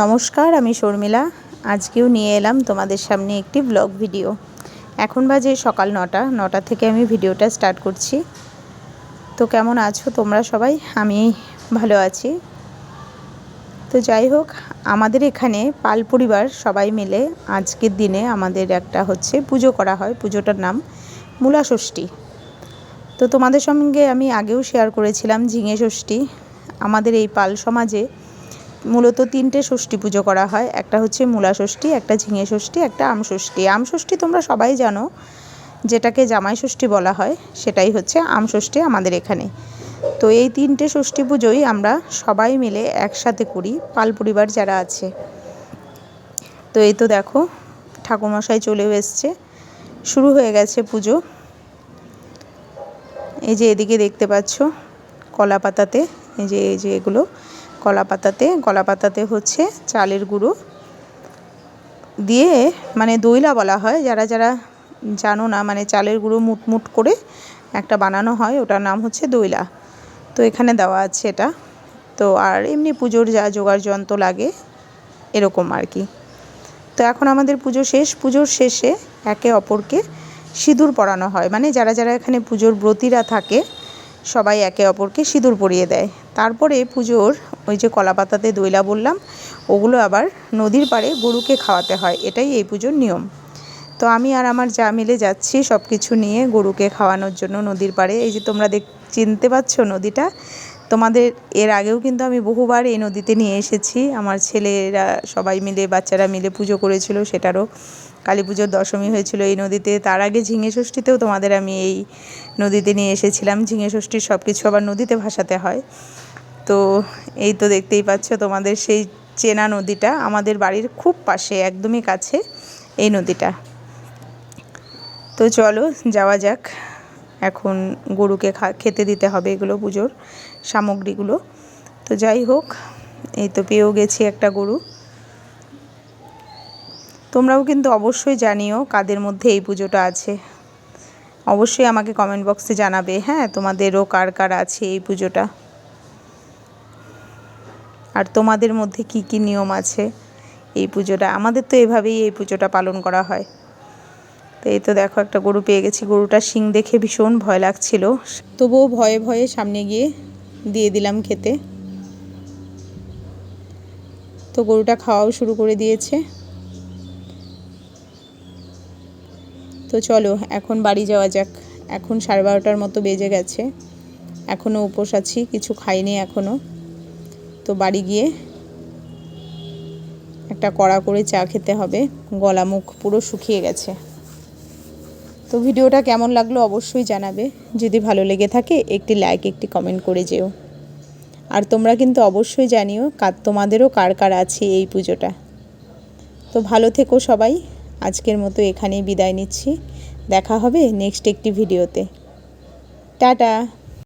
নমস্কার, আমি শর্মিলা। আজকেও নিয়ে এলাম তোমাদের সামনে একটি ব্লগ ভিডিও এখন বাজে সকাল নটা নটা থেকে আমি ভিডিওটা স্টার্ট করছি। তো কেমন আছো তোমরা সবাই? আমি ভালো আছি। তো যাই হোক, আমাদের এখানে পাল পরিবার সবাই মিলে আজকের দিনে আমাদের একটা হচ্ছে পুজো করা হয়। পুজোটার নাম মূলা ষষ্ঠী তো তোমাদের সঙ্গে আমি আগেও শেয়ার করেছিলাম ঝিঙে ষষ্ঠী। আমাদের এই পাল সমাজে মূলত তিনটে ষষ্ঠী পুজো করা হয়। একটা হচ্ছে মূলা ষষ্ঠী, একটা ঝিঙে ষষ্ঠী, একটা আম ষষ্ঠী। আম ষষ্ঠী তোমরা সবাই জানো, যেটাকে জামাই ষষ্ঠী বলা হয়, সেটাই হচ্ছে আম ষষ্ঠী আমাদের এখানে। তো এই তিনটে ষষ্ঠী পুজোই আমরা সবাই মিলে একসাথে করি, পাল পরিবার যারা আছে। তো এই তো দেখো, ঠাকুরমশাই চলেও এসছে। শুরু হয়ে গেছে পুজো। এই যে এদিকে দেখতে পাচ্ছ কলা পাতাতে এই যে এই যে এগুলো। কলা পাতাতে কলা পাতাতে হচ্ছে চালের গুঁড়ো। দিয়ে মানে দইলা বলা হয়, যারা যারা জানো না মানে চালের গুঁড়ো মুটমুট করে একটা বানানো হয়, ওটার নাম হচ্ছে দইলা। তো এখানে দেওয়া আছে এটা। তো আর এমনি পুজোর যা জোগাড় যন্ত্র লাগে, এরকম আর কি। তো এখন আমাদের পুজো শেষ। পুজোর শেষে একে অপরকে সিঁদুর পরানো হয়। মানে যারা যারা এখানে পুজোর ব্রতীরা থাকে সবাই একে অপরকে সিঁদুর পরিয়ে দেয়। তারপরে পুজোর ওই যে কলা পাতাতে দইলা বললাম, ওগুলো আবার নদীর পাড়ে গরুকে খাওয়াতে হয়। এটাই এই পুজোর নিয়ম। তো আমি আর আমার যা মিলে যাচ্ছি সব কিছু নিয়ে গরুকে খাওয়ানোর জন্য নদীর পাড়ে। এই যে তোমরা দেখ, চিনতে পারছ নদীটা? তোমাদের, এর আগেও কিন্তু আমি বহুবার এই নদীতে নিয়ে এসেছি। আমার ছেলেরা সবাই মিলে, বাচ্চারা মিলে পুজো করেছিল সেটারও। কালী পুজোর দশমী হয়েছিল এই নদীতে। তার আগে ঝিঙে ষষ্ঠীতেও তোমাদের আমি এই নদীতে নিয়ে এসেছিলাম। ঝিঙে ষষ্ঠীর সব কিছু আবার নদীতে ভাসাতে হয়। তো এই তো দেখতেই পাচ্ছ তোমাদের সেই চেনা নদীটা। আমাদের বাড়ির খুব পাশে, একদমই কাছে এই নদীটা। তো চলো, যাওয়া যাক। এখন গরুকে খেতে দিতে হবে এগুলো পুজোর সামগ্রীগুলো। তো যাই হোক, এই তো পেয়েও গেছি একটা গরু। তোমরাও কিন্তু অবশ্যই জানিও কাদের মধ্যে এই পুজোটা আছে। অবশ্যই আমাকে কমেন্ট বক্সে জানাবে হ্যাঁ তোমাদেরও কার কার আছে এই পুজোটা। আর তোমাদের মধ্যে কি কি নিয়ম আছে এই পুজোটা? আমাদের তো এভাবেই এই পুজোটা পালন করা হয়। তো এই তো দেখো একটা গরু পেয়ে গেছি। গরুটার শিং দেখে ভীষণ ভয় লাগছিল। তবুও ভয়ে ভয়ে সামনে গিয়ে দিয়ে দিলাম খেতে। তো গরুটা খাওয়াও শুরু করে দিয়েছে। তো চলো, এখন বাড়ি যাওয়া যাক। এখন সাড়ে বারোটার মতো বেজে গেছে। এখনও উপোস আছি, কিছু খাইনি এখনও তো বাড়ি গিয়ে একটা কড়া করে চা খেতে হবে। গলা মুখ পুরো শুকিয়ে গেছে। তো ভিডিওটা কেমন লাগল অবশ্যই জানাবে। যদি ভালো লেগে থাকে, একটি লাইক একটি কমেন্ট করে যেও। আর তোমরা কিন্তু অবশ্যই জানিও কার, তোমাদেরও কার কার আছে এই পুজোটা। তো ভালো থেকো সবাই। আজকের মতো এখানেই বিদায় নিচ্ছি। দেখা হবে নেক্সট একটি ভিডিওতে টাটা!